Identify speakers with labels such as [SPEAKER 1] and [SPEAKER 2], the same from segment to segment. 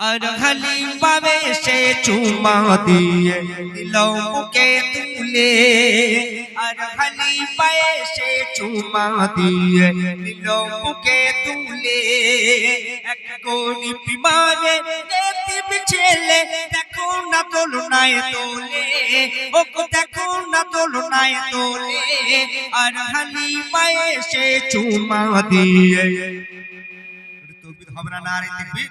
[SPEAKER 1] আর হালিমা সে চুমা দিয়ে দিল বুকে তুলে। আর হালিমা সে চুমা দিয়ে দিল বুকে তুলে। এক গনি বিমানে এতিম ছেলে দেখো না দোলনায় তোলে ও দেখো না দোলনায় তোলে আর হালিমা সে চুমা দিয়ে। তকবীর হবে না না তকবীর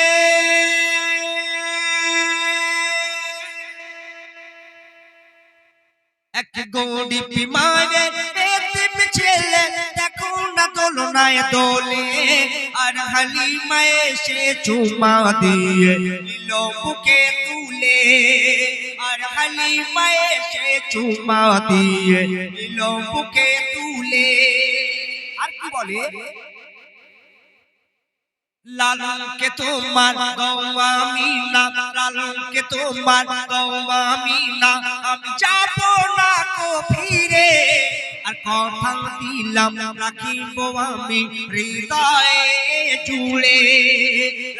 [SPEAKER 1] এক গৌড়ি বিমানে এতিম ছেলে দেখো না দোলনায় দোলে। আর হালিমায় সে চুমা দিয়ে নিল বুকে তুলে। আর হালিমায় সে চুমা দিয়ে নিল বুকে তুলে। আর কি বলে? লালকে তোমার গৌয়ামি লালকে তোমার গৌয়ামি আমি যাব না কথা দিলাম রাখিব আমি হৃদয়ে জুড়ে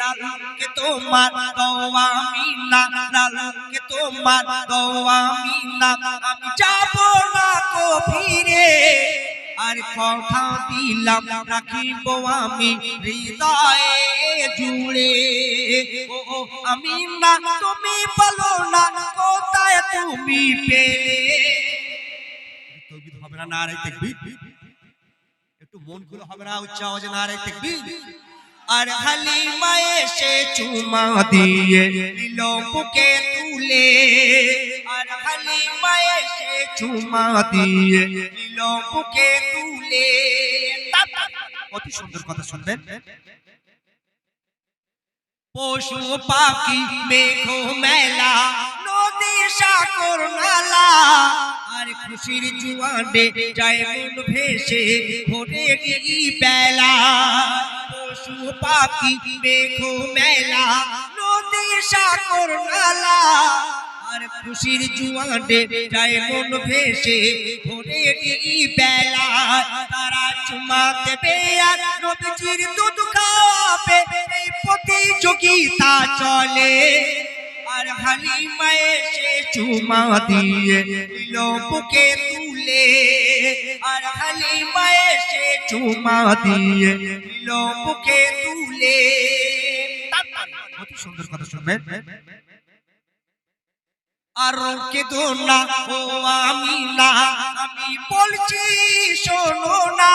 [SPEAKER 1] লালকে তোমার গৌয়ামি না লালকে তোমার গৌয়ামি না। আমি যাব না কো ফিরে আর কথা দিলাম রাখিব আমি হৃদয়ে জুড়ে ও, আমি না তুমি বলো না কোথায় তুমি পেলে? না একটু মন খুলে হবে না, উচ্চ আওয়াজে চুমা দিয়ে বুকে তুলে। আর চুমা দিয়ে বুকে তুলে। অতি সুন্দর কথা শুনবেন। পশু পাখি, মেঘ, মেলা খুশির জুয়ানে যায় মন ভেসে ভোরে গেলি বেলা? পশু পাখি মেঘ মেলা নদী সাগর নালা, আর খুশির জুয়ানে যায় ভেসে ভোরে গেলি বেলা? তারা চুমা দেবে আর নবীজির দুধ খাওয়াবে, এই প্রতিযোগিতা চলে। হালিমা এসে চুমা দিয়ে দিল, বুকে তুলে। আর হালিমা এসে চুমা দিয়ে দিল, বুকে তুলে। অতি সুন্দর কথা না, ও আমি না, আমি বলছি, শোনো না।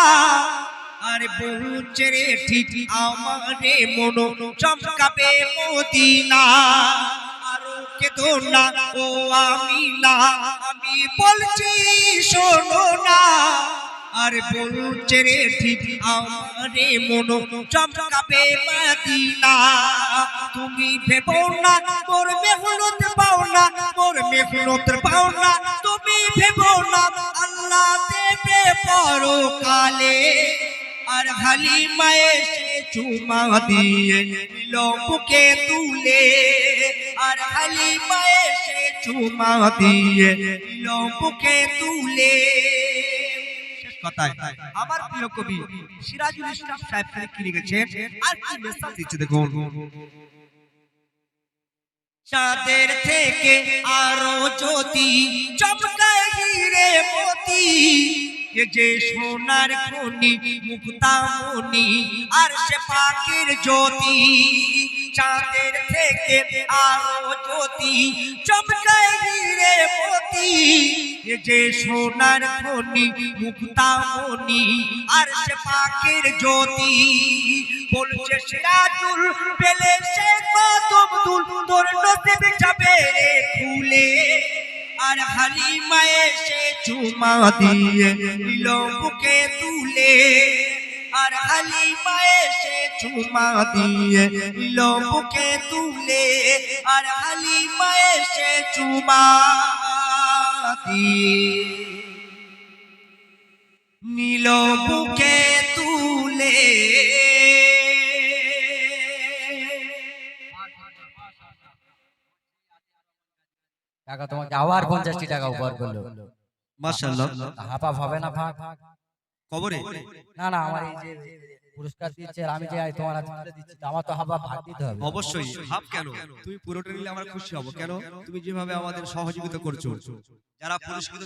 [SPEAKER 1] আর বলছে রে ঠিক আমারে মনো চমকাবে মদিনা। কেঁদো না। ও আমি না। আমি বলছি, শোনো না। আর বলছে রে, ঠিক আমারে মনো চমকাবে মদিনা। তুমি ভেবো না মোর মেহনত পাও না। মোর মেহনত পাও না। তুমি ভেবো না, আল্লাহ দেবে পরকালে। আর হালিমা এসে চুমা দিয়ে দিল বুকে তুলে। আর হালিমা এসে চুমা দিয়ে দিল বুকে তুলে। আমার প্রিয় কবি সিরাজুল ইসলাম সাহেব কি লিখেছেন? আর কি মেসেজ দিচ্ছে দেখুন। চাঁদের থেকে আরও জ্যোতি চমকায় হিরে মতি যে সোনার খনি মুক্তামণি আর সে পাখির জ্যোতি, চাঁদের থেকে আরও জ্যোতি, চমকায় হিরে মতি। যে সোনার খনি মুক্তামণি আর সে পাখির জ্যোতি, বলছে সিরাজুল পেলে সে কদম দুল, তোর নসিব যাবে রে খুলে আর হালিমা এসে চুমা দিয়ে দিল বুকে তুলে। আর হালিমা এসে চুমা দিয়ে নিল বুকে তুলে। আর হালিমা এসে চুমা দিয়ে। নীল বুকে
[SPEAKER 2] টাকা তোমাকে আবার পঞ্চাশটি টাকা উপহার করল।
[SPEAKER 1] মাশাআল্লাহ।
[SPEAKER 2] হাফা হবে না ফাঁক
[SPEAKER 1] কবরে?
[SPEAKER 2] না না আমার এই যে পুরস্কার দিচ্ছে আর আমি যে তোমার হাতে দিচ্ছি আমার তো হাফা ভাগ দিতে হবে।
[SPEAKER 1] অবশ্যই। হাফ কেন? তুমি পুরোটা নিলে আমরা খুশি হব। কেন? তুমি যেভাবে আমাদের সহযোগিতা করছ যারা পুরস্কৃত